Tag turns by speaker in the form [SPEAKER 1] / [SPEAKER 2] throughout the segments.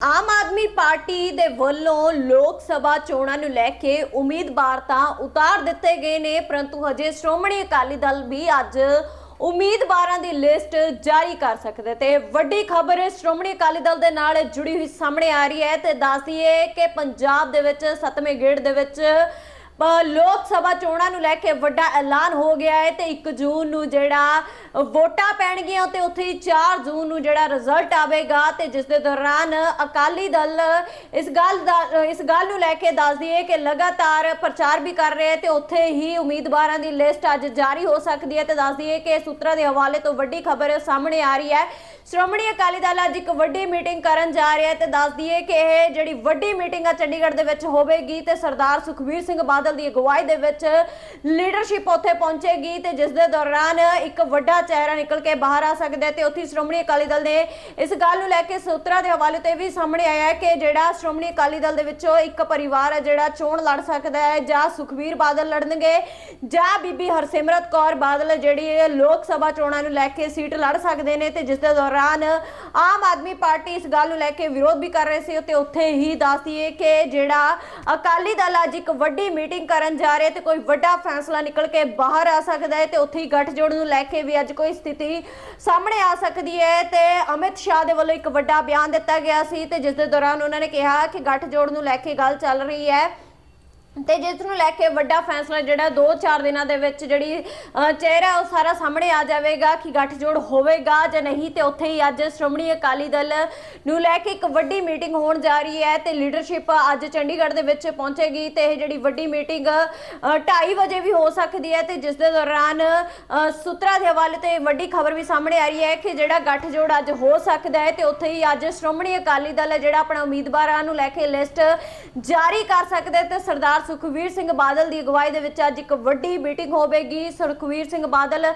[SPEAKER 1] Aam Aadmi party ਦੇ ਵੱਲੋਂ ਲੋਕ ਸਭਾ ਚੋਣਾਂ ਨੂੰ ਲੈ ਕੇ ਉਮੀਦਵਾਰ ਤਾਂ ਉਤਾਰ ਦਿੱਤੇ ਗਏ ਨੇ, ਪਰੰਤੂ ਹਜੇ ਸ਼੍ਰੋਮਣੀ ਅਕਾਲੀ ਦਲ ਵੀ ਅੱਜ ਉਮੀਦਵਾਰਾਂ ਦੀ ਲਿਸਟ ਜਾਰੀ ਕਰ ਸਕਦੇ ਤੇ ਵੱਡੀ ਖਬਰ ਸ਼੍ਰੋਮਣੀ ਅਕਾਲੀ ਦਲ ਦੇ ਨਾਲ ਜੁੜੀ ਹੋਈ ਸਾਹਮਣੇ ਆ ਰਹੀ ਹੈ ਤੇ ਦੱਸ ਦਈਏ ਕਿ ਪੰਜਾਬ ਦੇ ਵਿੱਚ 7ਵੇਂ ਗੇੜ ਦੇ ਵਿੱਚ ਲੋਕ ਸਭਾ ਚੋਣਾਂ ਨੂੰ ਲੈ ਕੇ ਵੱਡਾ ਐਲਾਨ ਹੋ ਗਿਆ ਹੈ ਤੇ 1 ਜੂਨ ਨੂੰ ਜਿਹੜਾ ਵੋਟਾਂ ਪੈਣਗੀਆਂ ਤੇ ਉੱਥੇ ਹੀ 4 ਜੂਨ ਨੂੰ ਜਿਹੜਾ ਰਿਜ਼ਲਟ ਆਵੇਗਾ ਤੇ ਜਿਸ ਦੇ ਦੌਰਾਨ ਅਕਾਲੀ ਦਲ ਇਸ ਗੱਲ ਦਾ, ਇਸ ਗੱਲ ਨੂੰ ਲੈ ਕੇ ਦੱਸ ਦਈਏ ਕਿ ਲਗਾਤਾਰ ਪ੍ਰਚਾਰ ਵੀ ਕਰ ਰਹੇ ਹੈ ਤੇ ਉੱਥੇ ਹੀ ਉਮੀਦਵਾਰਾਂ ਦੀ ਲਿਸਟ ਅੱਜ ਜਾਰੀ ਹੋ ਸਕਦੀ ਹੈ ਤੇ ਦੱਸ ਦਈਏ ਕਿ ਸੂਤਰਾਂ ਦੇ ਹਵਾਲੇ ਤੋਂ ਵੱਡੀ ਖਬਰ ਸਾਹਮਣੇ ਆ ਰਹੀ ਹੈ। ਸ਼੍ਰੋਮਣੀ ਅਕਾਲੀ ਦਲ ਅੱਜ ਇੱਕ ਵੱਡੀ ਮੀਟਿੰਗ ਕਰਨ ਜਾ ਰਿਹਾ ਹੈ ਤੇ ਦੱਸ ਦਈਏ ਕਿ ਇਹ ਜਿਹੜੀ ਵੱਡੀ ਮੀਟਿੰਗ ਆ ਚੰਡੀਗੜ੍ਹ ਦੇ ਵਿੱਚ ਹੋਵੇਗੀ ਤੇ ਸਰਦਾਰ ਸੁਖਬੀਰ ਸਿੰਘ ਬਾਦਲ ਦੀ ਅਗਵਾਈ ਦੇ ਵਿੱਚ ਲੀਡਰਸ਼ਿਪ ਉੱਥੇ ਪਹੁੰਚੇਗੀ ਤੇ ਜਿਸ ਦੇ ਦੌਰਾਨ ਇੱਕ ਵੱਡਾ ਚਿਹਰਾ ਨਿਕਲ ਕੇ ਬਾਹਰ ਆ ਸਕਦਾ ਤੇ ਉੱਥੇ ਸ਼੍ਰੋਮਣੀ ਅਕਾਲੀ ਦਲ ਨੇ ਇਸ ਗੱਲ ਨੂੰ ਲੈ ਕੇ ਸੂਤਰਾਂ ਦੇ ਹਵਾਲੇ ਤੇ ਵੀ ਸਾਹਮਣੇ ਆਇਆ ਹੈ ਕਿ ਜਿਹੜਾ ਸ਼੍ਰੋਮਣੀ ਅਕਾਲੀ ਦਲ ਦੇ ਵਿੱਚੋਂ ਇੱਕ ਪਰਿਵਾਰ ਹੈ ਜਿਹੜਾ ਚੋਣ ਲੜ ਸਕਦਾ ਹੈ ਜਾਂ ਸੁਖਬੀਰ ਬਾਦਲ ਲੜਨਗੇ ਜਾਂ ਬੀਬੀ ਹਰਸਿਮਰਤ ਕੌਰ ਬਾਦਲ ਜਿਹੜੀ ਲੋਕ ਸਭਾ ਚੋਣਾਂ ਨੂੰ ਲੈ ਕੇ ਸੀਟ ਲੜ ਸਕਦੇ ਨੇ ਤੇ ਜਿਸ ਦੇ ਦੌਰਾਨ ਆਮ ਆਦਮੀ ਪਾਰਟੀ ਇਸ ਗੱਲ ਨੂੰ ਲੈ ਕੇ ਵਿਰੋਧ ਵੀ ਕਰ ਰਹੇ ਸੀ ਤੇ ਉੱਥੇ ਹੀ ਦੱਸਦੀਏ ਕਿ ਜਿਹੜਾ ਅਕਾਲੀ ਦਲ ਅੱਜ ਇੱਕ ਵੱਡੀ ਮੀਟਿੰਗ ਕਰਨ ਜਾ ਰਹੇ ਤੇ ਕੋਈ ਵੱਡਾ ਫੈਸਲਾ ਨਿਕਲ ਕੇ ਬਾਹਰ ਆ ਸਕਦਾ ਹੈ ਤੇ ਉੱਥੇ ਹੀ ਗੱਠਜੋੜ ਨੂੰ ਲੈ ਕੇ ਵੀ ਅੱਜ ਕੋਈ ਸਥਿਤੀ ਸਾਹਮਣੇ ਆ ਸਕਦੀ ਹੈ ਤੇ ਅਮਿਤ ਸ਼ਾਹ ਦੇ ਵੱਲੋਂ ਇੱਕ ਵੱਡਾ ਬਿਆਨ ਦਿੱਤਾ ਗਿਆ ਸੀ ਤੇ ਜਿਸ ਦੇ ਦੌਰਾਨ ਉਹਨਾਂ ਨੇ ਕਿਹਾ ਕਿ ਗੱਠਜੋੜ ਨੂੰ ਲੈ ਕੇ ਗੱਲ ਚੱਲ ਰਹੀ ਹੈ। ਤੇ ਜਿਸ ਨੂੰ ਲੈ ਕੇ ਵੱਡਾ ਫੈਸਲਾ ਜਿਹੜਾ 2-4 ਦਿਨਾਂ ਦੇ ਵਿੱਚ ਜਿਹੜੀ ਚਿਹਰਾ ਉਹ ਸਾਰਾ ਸਾਹਮਣੇ ਆ ਜਾਵੇਗਾ ਕਿ ਗੱਠਜੋੜ ਹੋਵੇਗਾ ਜਾਂ ਨਹੀਂ ਤੇ ਉੱਥੇ ਹੀ ਅੱਜ ਸ਼੍ਰੋਮਣੀ ਅਕਾਲੀ ਦਲ ਨੂੰ ਲੈ ਕੇ ਇੱਕ ਵੱਡੀ ਮੀਟਿੰਗ ਹੋਣ ਜਾ ਰਹੀ ਹੈ ਤੇ ਲੀਡਰਸ਼ਿਪ ਅੱਜ ਚੰਡੀਗੜ੍ਹ ਦੇ ਵਿੱਚ ਪਹੁੰਚੇਗੀ ਤੇ ਇਹ ਜਿਹੜੀ ਵੱਡੀ ਮੀਟਿੰਗ 2:30 ਵਜੇ ਵੀ ਹੋ ਸਕਦੀ ਹੈ ਤੇ ਜਿਸ ਦੇ ਦੌਰਾਨ ਸੂਤਰਾਂ ਦੇ ਹਵਾਲੇ ਤੇ ਵੱਡੀ ਖਬਰ ਵੀ ਸਾਹਮਣੇ ਆ ਰਹੀ ਹੈ ਕਿ ਜਿਹੜਾ ਗੱਠਜੋੜ ਅੱਜ ਹੋ ਸਕਦਾ ਹੈ ਤੇ ਉੱਥੇ ਹੀ ਅੱਜ ਸ਼੍ਰੋਮਣੀ ਅਕਾਲੀ ਦਲ ਹੈ ਜਿਹੜਾ ਆਪਣਾ ਉਮੀਦਵਾਰਾਂ ਨੂੰ ਲੈ ਕੇ ਲਿਸਟ ਜਾਰੀ ਕਰ ਸਕਦੇ ਹੈ ਤੇ ਸਰਦਾਰ ਸੁਖਵੀਰ ਸਿੰਘ ਬਾਦਲ ਦੀ ਅਗਵਾਈ ਦੇ ਵਿੱਚ ਅੱਜ ਇੱਕ ਵੱਡੀ ਮੀਟਿੰਗ ਹੋਵੇਗੀ। ਸੁਖਵੀਰ ਸਿੰਘ ਬਾਦਲ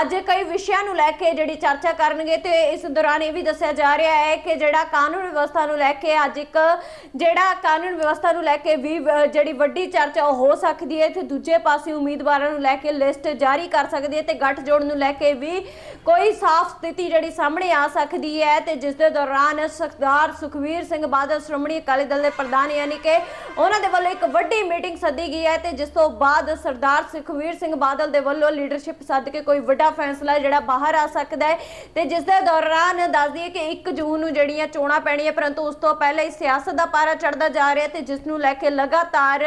[SPEAKER 1] ਅੱਜ ਕਈ ਵਿਸ਼ਿਆਂ ਨੂੰ ਲੈ ਕੇ ਜਿਹੜੀ ਚਰਚਾ ਕਰਨਗੇ ਤੇ ਇਸ ਦੌਰਾਨ ਇਹ ਵੀ ਦੱਸਿਆ ਜਾ ਰਿਹਾ ਹੈ ਕਿ ਜਿਹੜਾ ਕਾਨੂੰਨ ਵਿਵਸਥਾ ਨੂੰ ਲੈ ਕੇ ਅੱਜ ਇੱਕ ਜਿਹੜਾ ਕਾਨੂੰਨ ਵਿਵਸਥਾ ਨੂੰ ਲੈ ਕੇ ਵੀ ਜਿਹੜੀ ਵੱਡੀ ਚਰਚਾ ਉਹ ਹੋ ਸਕਦੀ ਹੈ। ਤੇ ਦੂਜੇ ਪਾਸੇ ਉਮੀਦਵਾਰਾਂ ਨੂੰ ਲੈ ਕੇ ਲਿਸਟ ਜਾਰੀ ਕਰ ਸਕਦੀ ਹੈ ਤੇ ਗੱਠਜੋੜ ਨੂੰ ਲੈ ਕੇ ਵੀ ਕੋਈ ਸਾਫ਼ ਸਥਿਤੀ ਜਿਹੜੀ ਸਾਹਮਣੇ ਆ ਸਕਦੀ ਹੈ ਤੇ ਜਿਸ ਦੇ ਦੌਰਾਨ ਸਰਦਾਰ ਸੁਖਵੀਰ ਸਿੰਘ ਬਾਦਲ, ਸ਼੍ਰੋਮਣੀ ਅਕਾਲੀ ਦਲ ਦੇ ਪ੍ਰਧਾਨ ਯਾਨੀ ਕਿ ਉਹਨਾਂ ਦੇ ਵੱਲੋਂ ਇੱਕ ਵੱਡੀ ਮੀਟਿੰਗ ਸੱਦੀ ਗਈ ਹੈ ਤੇ ਜਿਸ ਤੋਂ ਬਾਅਦ ਸਰਦਾਰ ਸੁਖਵੀਰ ਸਿੰਘ ਬਾਦਲ ਦੇ ਵੱਲੋਂ ਲੀਡਰਸ਼ਿਪ ਸੱਦ ਕੇ ਕੋਈ ਵੱਡਾ ਫੈਸਲਾ ਜਿਹੜਾ ਬਾਹਰ ਆ ਸਕਦਾ ਹੈ ਤੇ ਜਿਸ ਦੇ ਦੌਰਾਨ ਦੱਸ ਦਈਏ ਕਿ 1 ਜੂਨ ਨੂੰ ਜਿਹੜੀਆਂ ਚੋਣਾਂ ਪੈਣੀਆਂ, ਪਰੰਤੂ ਉਸ ਤੋਂ ਪਹਿਲਾਂ ਹੀ ਸਿਆਸਤ ਦਾ ਪਾਰਾ ਚੜਦਾ ਜਾ ਰਿਹਾ ਤੇ ਜਿਸ ਨੂੰ ਲੈ ਕੇ ਲਗਾਤਾਰ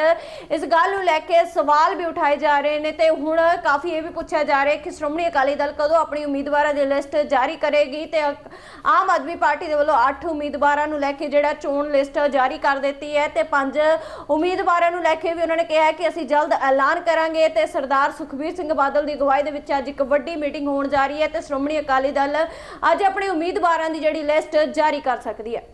[SPEAKER 1] ਇਸ ਗੱਲ ਨੂੰ ਲੈ ਕੇ ਸਵਾਲ ਵੀ ਉਠਾਏ ਜਾ ਰਹੇ ਨੇ ਤੇ ਹੁਣ ਕਾਫੀ ਇਹ ਵੀ ਪੁੱਛਿਆ ਜਾ ਰਿਹਾ ਕਿ ਸ਼੍ਰੋਮਣੀ ਅਕਾਲੀ ਦਲ ਕਦੋਂ ਆਪਣੀ ਉਮੀਦਵਾਰਾਂ ਦੀ ਲਿਸਟ ਜਾਰੀ ਕਰੇਗੀ ਤੇ ਆਮ ਆਦਮੀ ਪਾਰਟੀ ਦੇ ਵੱਲੋਂ 8 ਉਮੀਦਵਾਰਾਂ ਨੂੰ ਲੈ ਕੇ ਜਿਹੜਾ ਚੋਣ ਲਿਸਟ ਜਾਰੀ ਕਰ ਦਿੱਤੀ ਹੈ ਤੇ ਪੰਜ ਉਮੀਦਵਾਰਾਂ ਨੂੰ ਲੈ ਕੇ ਵੀ ਉਹਨਾਂ ਨੇ ਕਿਹਾ ਕਿ ਅਸੀਂ ਜਲਦ ਐਲਾਨ ਕਰਾਂਗੇ ਤੇ ਸਰਦਾਰ ਸੁਖਬੀਰ ਸਿੰਘ ਬਾਦਲ ਦੀ ਅਗਵਾਈ ਦੇ ਵਿੱਚ ਅੱਜ ਇੱਕ ਵੱਡੀ ਮੀਟਿੰਗ ਹੋਣ ਜਾ ਰਹੀ ਹੈ ਤੇ ਸ਼੍ਰੋਮਣੀ ਅਕਾਲੀ ਦਲ ਅੱਜ ਆਪਣੇ ਉਮੀਦਵਾਰਾਂ ਦੀ ਜਿਹੜੀ ਲਿਸਟ ਜਾਰੀ ਕਰ ਸਕਦੀ ਹੈ।